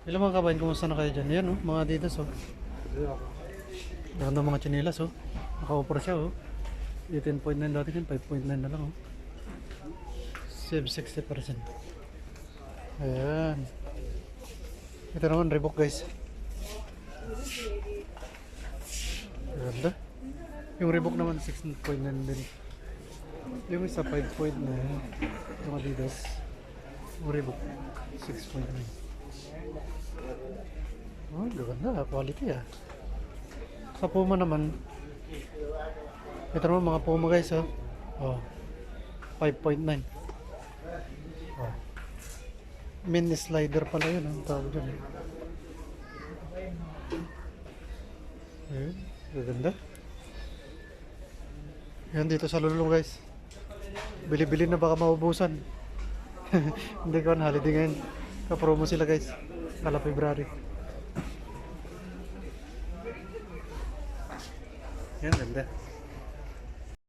Hello mga kabayan, kumusta na kayo dyan? Yan oh, mga adidas oh. Ganda mga chinelas oh. Naka-offer siya oh. 18.9 dati yan, 5.9 na lang oh. Save 60%. Ayan. Ito naman, Reebok guys. Ganda. Yung Reebok naman 6.9 din. Yung isa 5.9. Yung Adidas. Yung Reebok 6.9. Oh, ganda. Quality ah. Sa Puma naman. Ito naman mga Puma guys oh. Oh. 5.9. Oh. Mini slider pala yun ang tawag dyan. eh. Ayun. Gaganda. Yan dito sa lulong guys. Bili-bili na baka maubusan. Hindi ko na holiday ngayon. Ka-promo sila guys. Kala February. Yan, ganda.